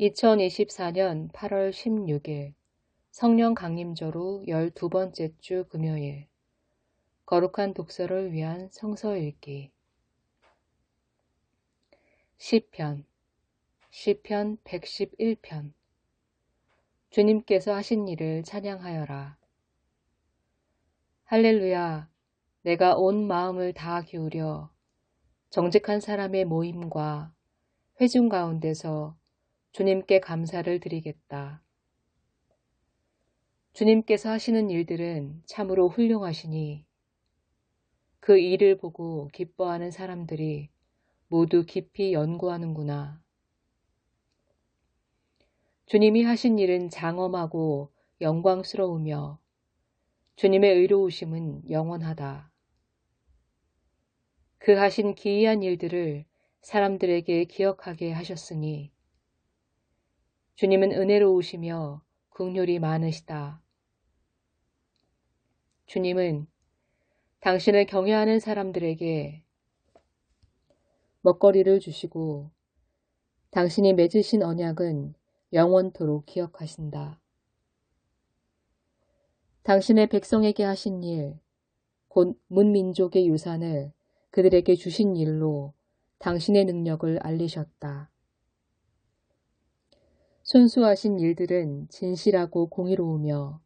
2024년 8월 16일 성령 강림조로 12번째 주 금요일 거룩한 독서를 위한 성서 읽기 시편 시편 111편 주님께서 하신 일을 찬양하여라. 할렐루야 내가 온 마음을 다 기울여 정직한 사람의 모임과 회중 가운데서 주님께 감사를 드리겠다. 주님께서 하시는 일들은 참으로 훌륭하시니 그 일을 보고 기뻐하는 사람들이 모두 깊이 연구하는구나. 주님이 하신 일은 장엄하고 영광스러우며 주님의 의로우심은 영원하다. 그 하신 기이한 일들을 사람들에게 기억하게 하셨으니 주님은 은혜로우시며 국률이 많으시다. 주님은 당신을 경외하는 사람들에게 먹거리를 주시고 당신이 맺으신 언약은 영원토록 기억하신다. 당신의 백성에게 하신 일, 곧 문민족의 유산을 그들에게 주신 일로 당신의 능력을 알리셨다. 순수하신 일들은 진실하고 공의로우며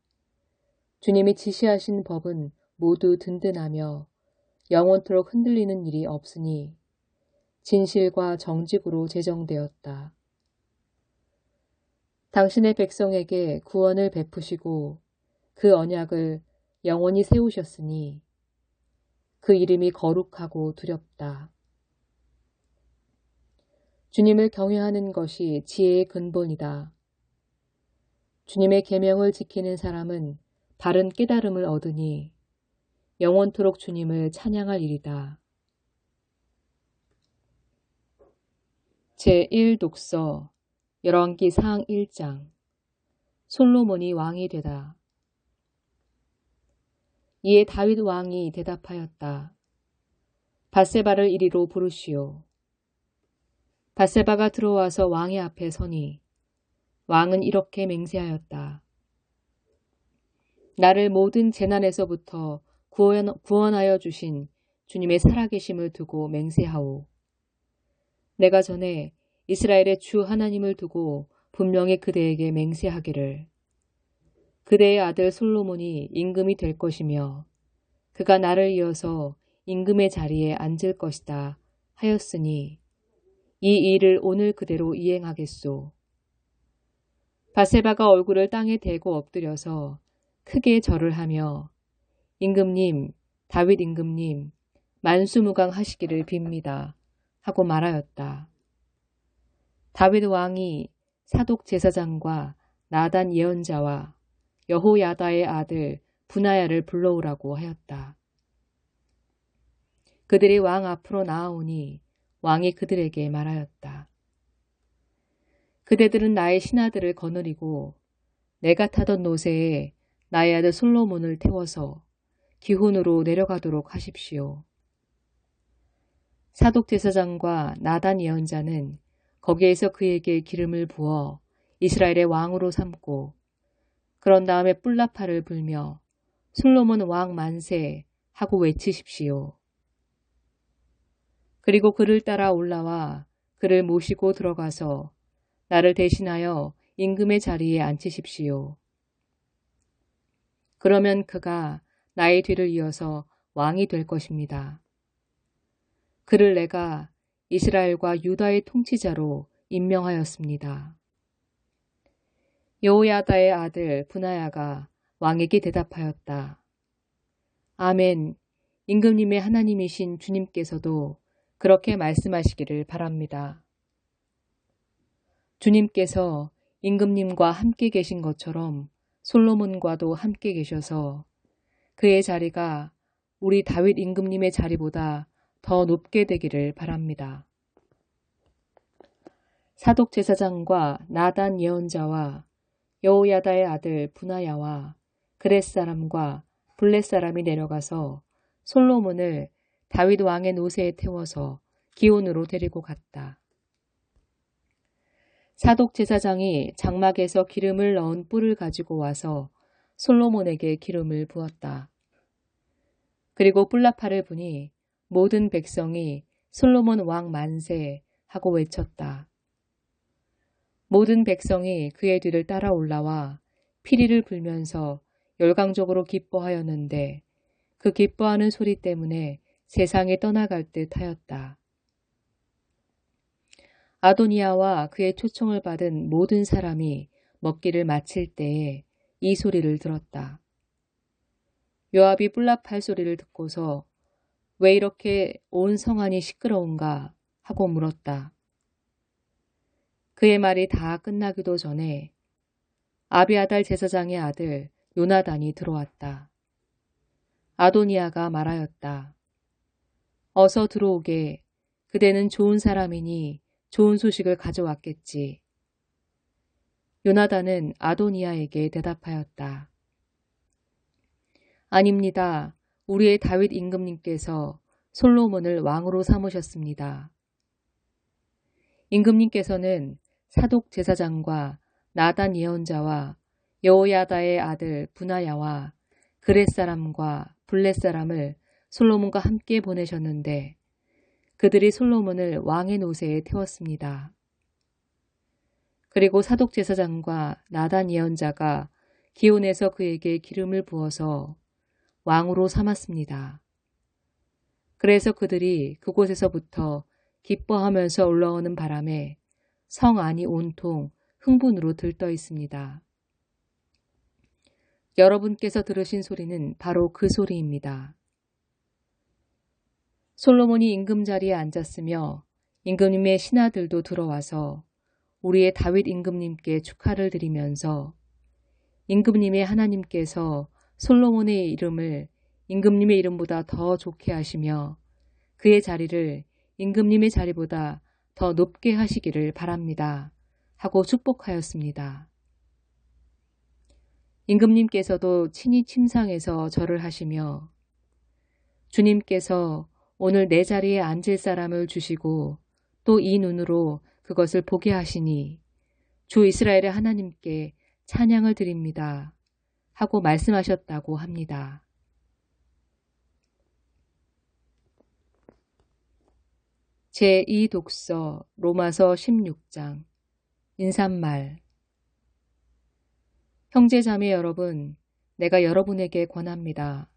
주님이 지시하신 법은 모두 든든하며 영원토록 흔들리는 일이 없으니 진실과 정직으로 제정되었다. 당신의 백성에게 구원을 베푸시고 그 언약을 영원히 세우셨으니 그 이름이 거룩하고 두렵다. 주님을 경외하는 것이 지혜의 근본이다. 주님의 계명을 지키는 사람은 바른 깨달음을 얻으니 영원토록 주님을 찬양할 일이다. 제1독서 열왕기 상 1장 솔로몬이 왕이 되다. 이에 다윗 왕이 대답하였다. 바세바를 이리로 부르시오. 바세바가 들어와서 왕의 앞에 서니 왕은 이렇게 맹세하였다. 나를 모든 재난에서부터 구원, 하여 주신 주님의 살아계심을 두고 맹세하오. 내가 전에 이스라엘의 주 하나님을 두고 분명히 그대에게 맹세하기를 그대의 아들 솔로몬이 임금이 될 것이며 그가 나를 이어서 임금의 자리에 앉을 것이다 하였으니 이 일을 오늘 그대로 이행하겠소. 바세바가 얼굴을 땅에 대고 엎드려서 크게 절을 하며 임금님, 다윗 임금님, 만수무강 하시기를 빕니다. 하고 말하였다. 다윗 왕이 사독 제사장과 나단 예언자와 여호야다의 아들 분하야를 불러오라고 하였다. 그들이 왕 앞으로 나아오니 왕이 그들에게 말하였다. 그대들은 나의 신하들을 거느리고 내가 타던 노새에 나의 아들 솔로몬을 태워서 기훈으로 내려가도록 하십시오. 사독 제사장과 나단 예언자는 거기에서 그에게 기름을 부어 이스라엘의 왕으로 삼고 그런 다음에 뿔라파를 불며 솔로몬 왕 만세 하고 외치십시오. 그리고 그를 따라 올라와 그를 모시고 들어가서 나를 대신하여 임금의 자리에 앉히십시오. 그러면 그가 나의 뒤를 이어서 왕이 될 것입니다. 그를 내가 이스라엘과 유다의 통치자로 임명하였습니다. 여호야다의 아들 분하야가 왕에게 대답하였다. 아멘. 임금님의 하나님이신 주님께서도 그렇게 말씀하시기를 바랍니다. 주님께서 임금님과 함께 계신 것처럼 솔로몬과도 함께 계셔서 그의 자리가 우리 다윗 임금님의 자리보다 더 높게 되기를 바랍니다. 사독 제사장과 나단 예언자와 여호야다의 아들 분하야와 그렛 사람과 블렛 사람이 내려가서 솔로몬을 다윗 왕의 노새에 태워서 기온으로 데리고 갔다. 사독 제사장이 장막에서 기름을 넣은 뿔을 가지고 와서 솔로몬에게 기름을 부었다. 그리고 뿔나파를 부니 모든 백성이 솔로몬 왕 만세 하고 외쳤다. 모든 백성이 그의 뒤를 따라 올라와 피리를 불면서 열광적으로 기뻐하였는데 그 기뻐하는 소리 때문에 세상에 떠나갈 듯 하였다. 아도니아와 그의 초청을 받은 모든 사람이 먹기를 마칠 때에 이 소리를 들었다. 요압이 뿔납할 소리를 듣고서 왜 이렇게 온 성안이 시끄러운가 하고 물었다. 그의 말이 다 끝나기도 전에 아비아달 제사장의 아들 요나단이 들어왔다. 아도니아가 말하였다. 어서 들어오게 그대는 좋은 사람이니 좋은 소식을 가져왔겠지. 요나단은 아도니아에게 대답하였다. 아닙니다. 우리의 다윗 임금님께서 솔로몬을 왕으로 삼으셨습니다. 임금님께서는 사독 제사장과 나단 예언자와 여호야다의 아들 분하야와 그렛 사람과 블렛 사람을 솔로몬과 함께 보내셨는데 그들이 솔로몬을 왕의 노새에 태웠습니다. 그리고 사독 제사장과 나단 예언자가 기온에서 그에게 기름을 부어서 왕으로 삼았습니다. 그래서 그들이 그곳에서부터 기뻐하면서 올라오는 바람에 성 안이 온통 흥분으로 들떠 있습니다. 여러분께서 들으신 소리는 바로 그 소리입니다. 솔로몬이 임금 자리에 앉았으며 임금님의 신하들도 들어와서 우리의 다윗 임금님께 축하를 드리면서 임금님의 하나님께서 솔로몬의 이름을 임금님의 이름보다 더 좋게 하시며 그의 자리를 임금님의 자리보다 더 높게 하시기를 바랍니다. 하고 축복하였습니다. 임금님께서도 친히 침상에서 절을 하시며 주님께서 오늘 내 자리에 앉을 사람을 주시고 또 이 눈으로 그것을 보게 하시니 주 이스라엘의 하나님께 찬양을 드립니다. 하고 말씀하셨다고 합니다. 제2독서 로마서 16장 인사말 형제자매 여러분, 내가 여러분에게 권합니다.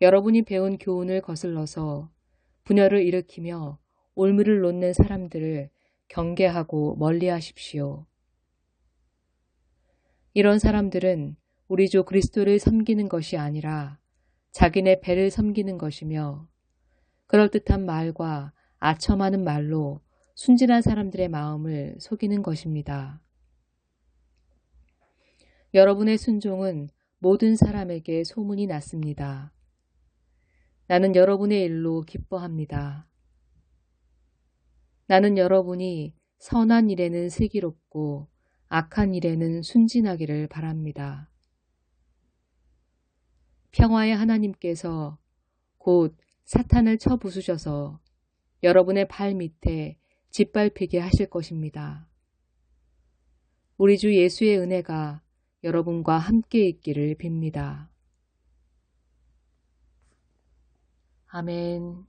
여러분이 배운 교훈을 거슬러서 분열을 일으키며 올무를 놓는 사람들을 경계하고 멀리 하십시오. 이런 사람들은 우리 주 그리스도를 섬기는 것이 아니라 자기네 배를 섬기는 것이며 그럴듯한 말과 아첨하는 말로 순진한 사람들의 마음을 속이는 것입니다. 여러분의 순종은 모든 사람에게 소문이 났습니다. 나는 여러분의 일로 기뻐합니다. 나는 여러분이 선한 일에는 슬기롭고 악한 일에는 순진하기를 바랍니다. 평화의 하나님께서 곧 사탄을 쳐 부수셔서 여러분의 발 밑에 짓밟히게 하실 것입니다. 우리 주 예수의 은혜가 여러분과 함께 있기를 빕니다. 아멘.